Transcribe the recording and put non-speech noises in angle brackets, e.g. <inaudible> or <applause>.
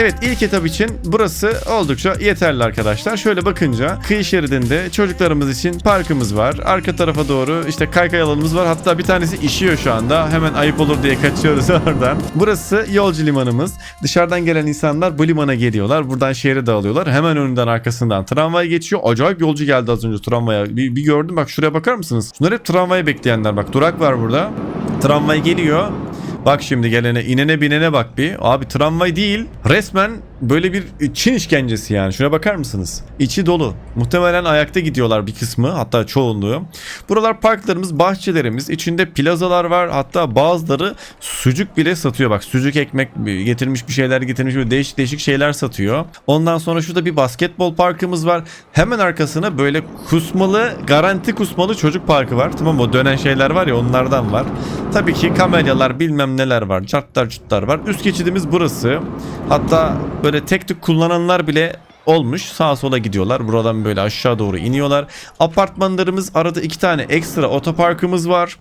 Evet ilk etap için burası oldukça yeterli arkadaşlar. Şöyle bakınca kıyı şeridinde çocuklarımız için parkımız var. Arka tarafa doğru işte kaykay alanımız var. Hatta bir tanesi işiyor şu anda. Hemen ayıp olur diye kaçıyoruz <laughs> oradan. Burası yolcu limanımız. Dışarıdan gelen insanlar bu limana geliyorlar. Buradan şehre dağılıyorlar. Hemen önünden arkasından tramvay geçiyor. Acayip yolcu geldi az önce tramvaya. Bir, bir gördüm bak şuraya bakar mısınız? Bunlar hep tramvayı bekleyenler. Bak durak var burada. Tramvay geliyor. Bak şimdi gelene inene binene bak bir. Abi tramvay değil. Resmen böyle bir Çin işkencesi yani. Şuna bakar mısınız? İçi dolu. Muhtemelen ayakta gidiyorlar bir kısmı. Hatta çoğunluğu. Buralar parklarımız, bahçelerimiz. İçinde plazalar var. Hatta bazıları sucuk bile satıyor. Bak sucuk ekmek getirmiş bir şeyler getirmiş. Böyle değişik değişik şeyler satıyor. Ondan sonra şurada bir basketbol parkımız var. Hemen arkasına böyle kusmalı, garanti kusmalı çocuk parkı var. Tamam mı? O dönen şeyler var ya onlardan var. Tabii ki kamelyalar bilmem neler var. Cartlar cutlar var. Üst geçidimiz burası. Hatta böyle tek tük kullananlar bile olmuş. Sağa sola gidiyorlar. Buradan böyle aşağı doğru iniyorlar. Apartmanlarımız arada iki tane ekstra otoparkımız var.